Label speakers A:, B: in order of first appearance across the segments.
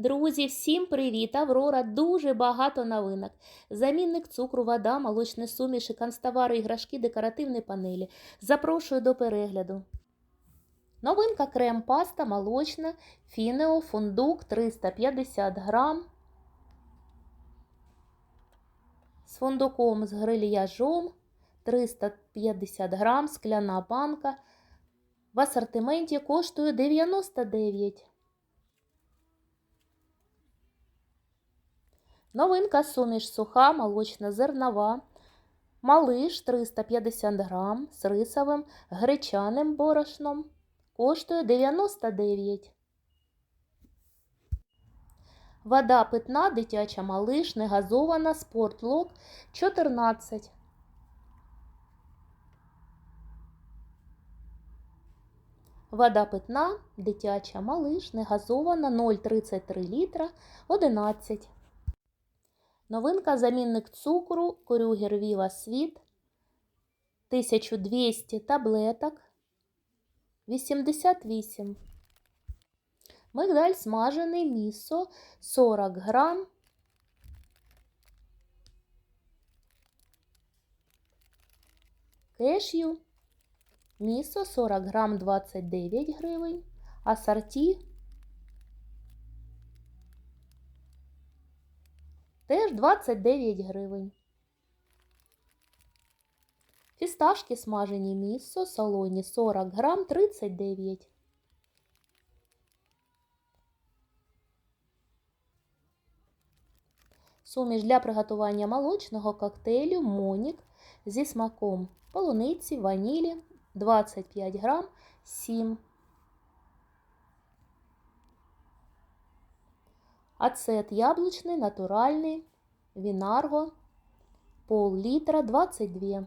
A: Друзі, всім привіт! Аврора дуже багато новинок. Замінник цукру, вода, молочні суміші, канцтовари, іграшки, декоративні панелі. Запрошую до перегляду. Новинка крем паста молочна, фінео, фундук 350 грам. З фундуком з грильяжом 350 грам, скляна банка. В асортименті коштує 99. Новинка суміш суха, молочна зернова, малиш 350 грам з рисовим гречаним борошном. Коштує 99. Вода питна, дитяча малиш, негазована, спортлок 14. Вода питна, дитяча малиш, негазована 0,33 літра 11. Новинка замінник цукру Корюгер Віва Світ 1200 таблеток 88. Мигдаль смажений місо 40 грам. Кешю місо 40 грам 29 гривень. Асорті теж 29 гривень. Фісташки смажені місо, солоні 40 грам 39. Суміш для приготування молочного коктейлю Монік зі смаком полуниці, ванілі 25 грам 7. Ацет яблучний, натуральний, Вінарго, пол-літра 22.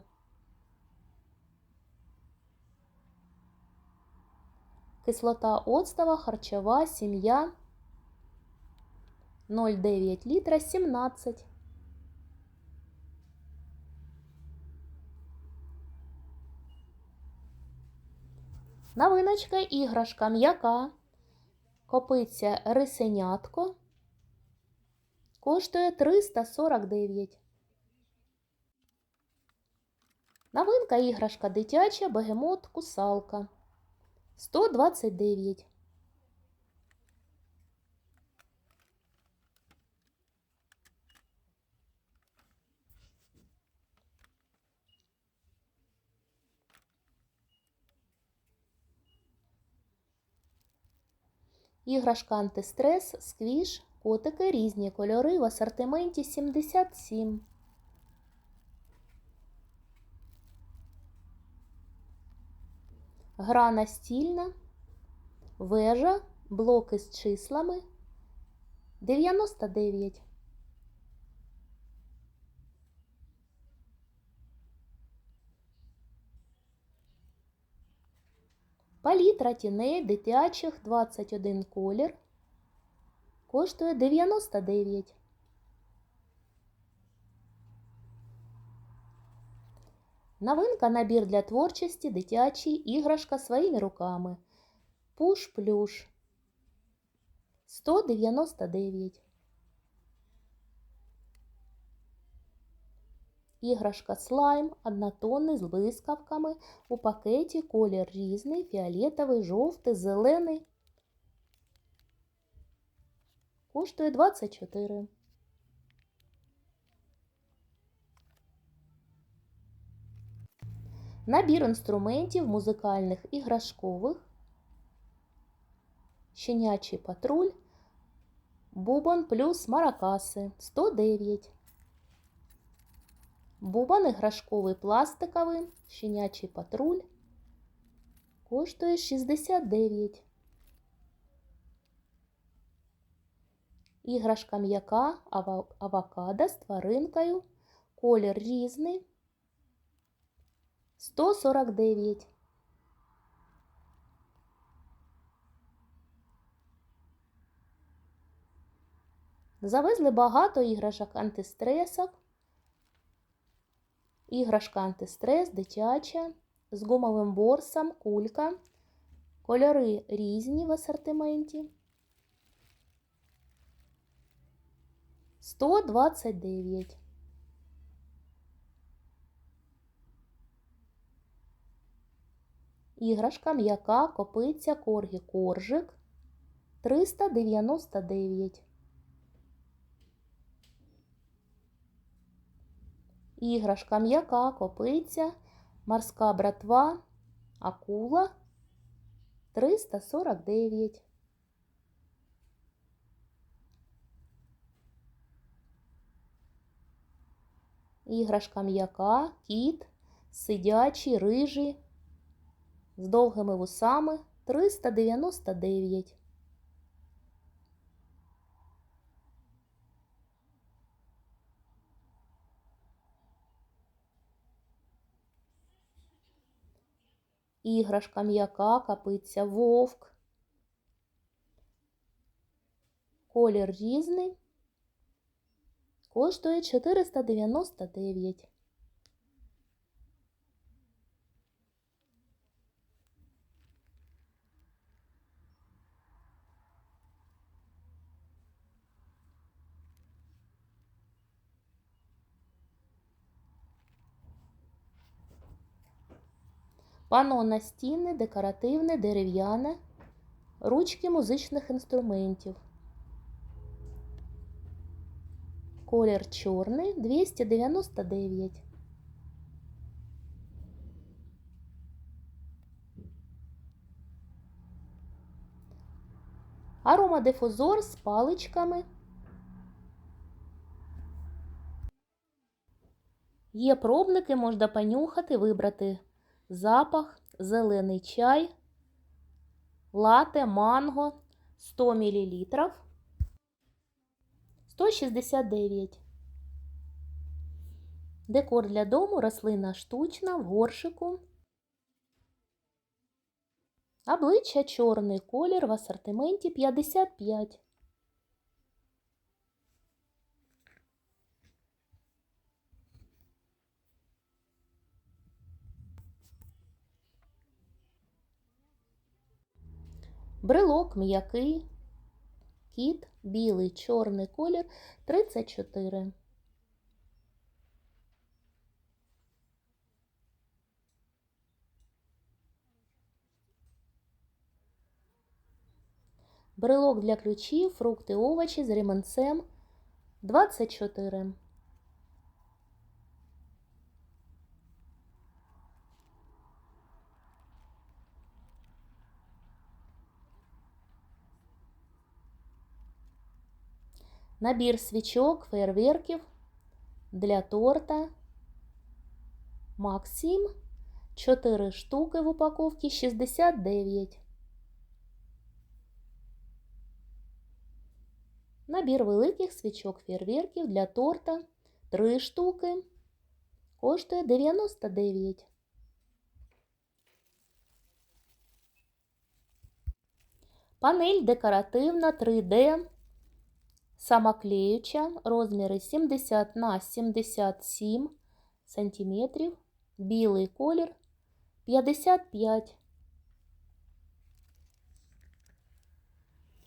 A: Кислота оцтова, харчова, сім'я 0,9 літра 17. Новиночка іграшка м'яка. Копиться рисенятко. Коштує 349. Новинка іграшка дитяча, бегемот, кусалка. 129. Іграшка антистрес, сквіш, котики різні кольори в асортименті 77. Гра настільна, вежа, блоки з числами 99. Палітра тіней дитячих 21 колір. Коштує 99. Новинка набір для творчості, дитячий, іграшка своїми руками. Пуш-плюш 199. Іграшка слайм однотонний з блискавками. У пакеті колір різний, фіолетовий, жовтий, зелений. Коштує 24. Набір інструментів музикальних іграшкових. Щенячий патруль. Бубон плюс маракаси 109. Бубон іграшковий пластиковий, щенячий патруль. Коштує 69. Іграшка м'яка авокадо з тваринкою. Колір різний. 149. Завезли багато іграшок антистресок. Іграшка антистрес, дитяча, з гумовим борсом, кулька. Кольори різні в асортименті. 129. Іграшка м'яка копиця коргі коржик 399. Іграшка м'яка копиця морська братва акула 349. Іграшка м'яка, кіт, сидячий, рижий, з довгими вусами 399. Іграшка м'яка, капиця вовк. Колір різний. Коштує 499. Пано настінне, декоративне, дерев'яне, ручки музичних інструментів. Колір чорний 299. Аромадифузор з паличками. Є пробники, можна понюхати, вибрати запах, зелений чай, лате, манго 100 мл. 169. Декор для дому рослина штучна в горшику. Обличчя чорний колір в асортименті 55. Брелок м'який. Кіт, білий, чорний колір 34. Брелок для ключів, фрукти, овочі з ремонцем 24. Набір свічок, фейерверків для торта Максим 4 штуки в упаковці 69. Набір великих свічок фейерверків для торта 3 штуки. Коштує 99. Панель декоративна 3D самоклеюча, розміри 70 на 77 сантиметрів, білий колір 55.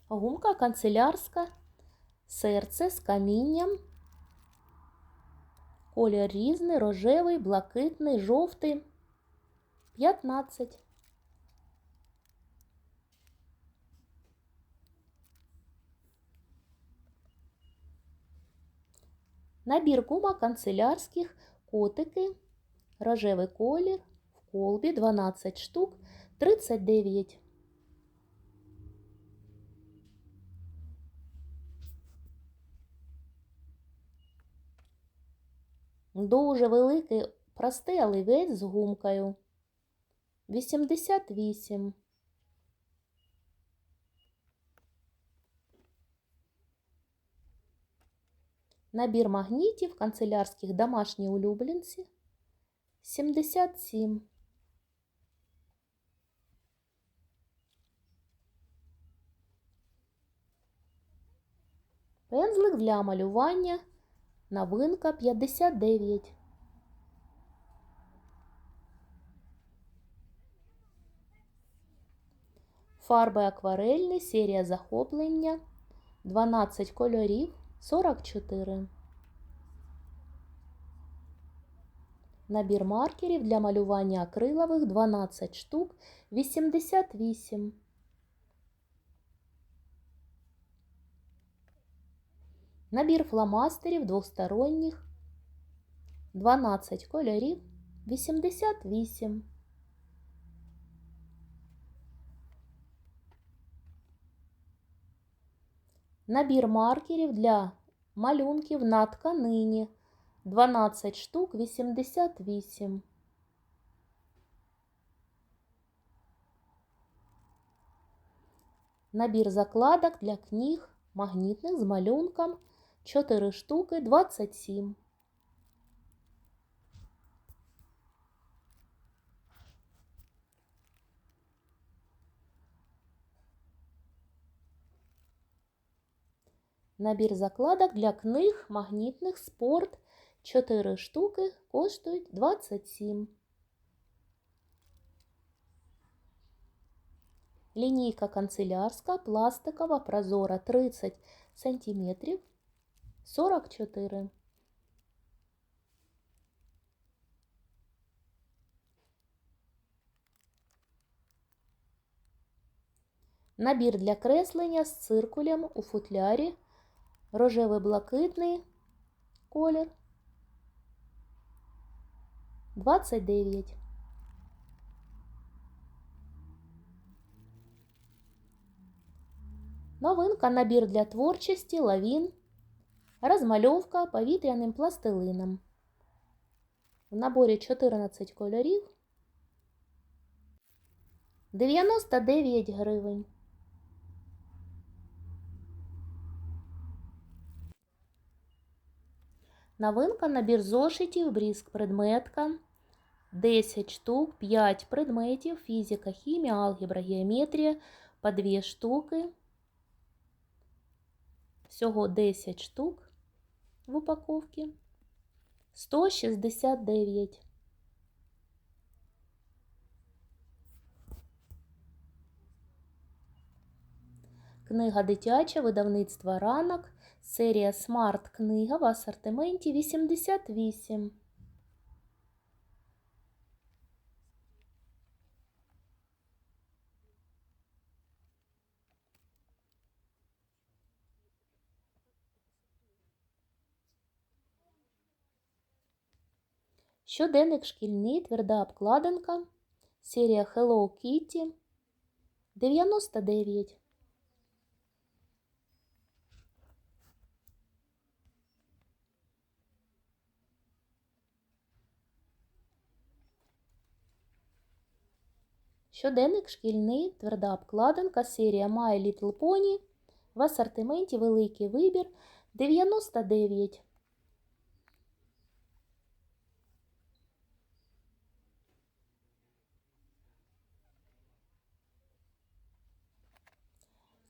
A: Гумка канцелярська, серце з камінням, колір різний, рожевий, блакитний, жовтий 15. Набір гума канцелярських котики, рожевий колір в колбі 12 штук 39. Дуже великий простий оливець з гумкою 88. Набір магнітів канцелярських домашні улюбленці 77. Пензлик для малювання новинка 59. Фарби акварельні, серія захоплення 12 кольорів 44. Набір маркерів для малювання акрилових 12 штук 88. Набір фломастерів двосторонніх 12 кольорів 88. Набір маркерів для малюнків на тканині 12 штук 88. Набір закладок для книг магнітних з малюнком 4 штуки 27. Набір закладок для книг магнітних спорт 4 штуки коштують 27. Лінійка канцелярська пластикова прозора 30 см 44. Набір для креслення з циркулем у футлярі рожевий блакитний колір 29. Новинка набір для творчості лавін. Розмальовка повітряним пластилином. В наборі 14 кольорів 99 гривень. Новинка набір зошитів, брізк предметка. 10 штук, 5 предметів, фізика, хімія, алгебра, геометрія, по 2 штуки. Всього 10 штук в упаковці. 169. Книга дитяча, видавництва ранок. Серія Смарт книга в асортименті 88. Щоденник шкільний, тверда обкладинка. Серія Hello Kitty 99. Щоденник шкільний, тверда обкладинка, серія My Little Pony. В асортименті великий вибір 99.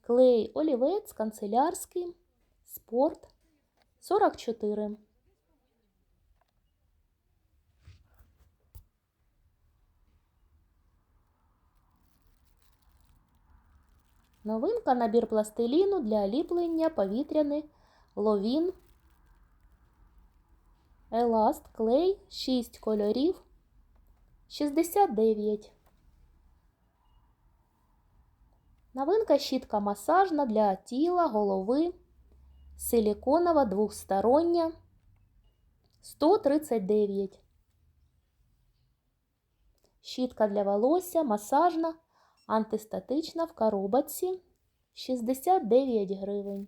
A: Клей олівець канцелярський, спорт 44. Новинка набір пластиліну для ліплення повітряний ловін. Еласт клей 6 кольорів 69. Новинка щітка масажна для тіла, голови. Силіконова двохстороння 139. Щітка для волосся масажна антистатична в коробочці 69 гривень.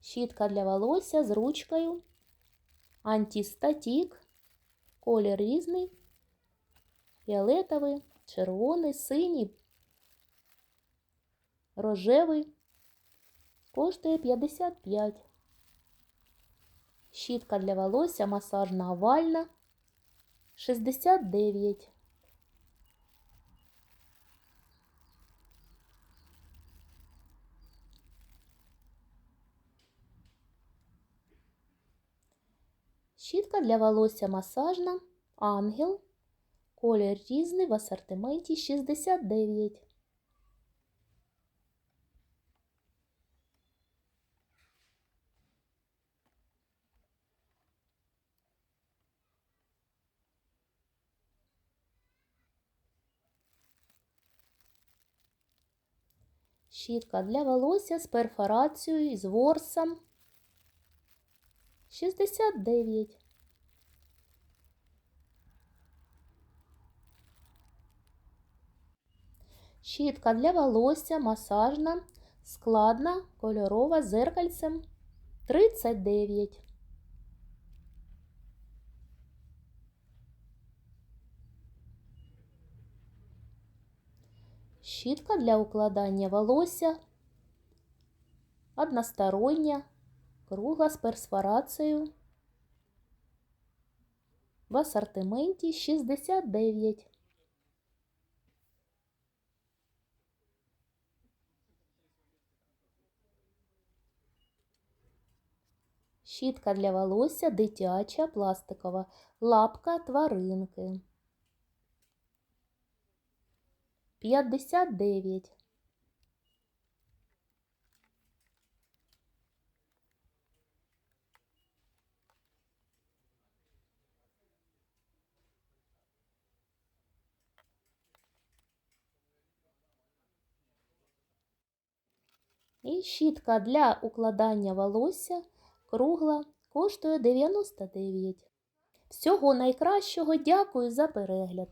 A: Щітка для волосся з ручкою. Антистатік. Колір різний. Фіолетовий, червоний, синій, рожевий. Коштує 55. Щітка для волосся масажна овальна 69. щітка для волосся масажна ангел. Колір різний в асортименті 69. Щітка для волосся з перфорацією і з ворсом. 69. Щітка для волосся масажна, складна, кольорова з зеркальцем 39. Щітка для укладання волосся одностороння, кругла з персфорацією в асортименті 69. Щітка для волосся дитяча, пластикова, лапка тваринки. 59. І щітка для укладання волосся кругла коштує 99. Всього найкращого дякую за перегляд!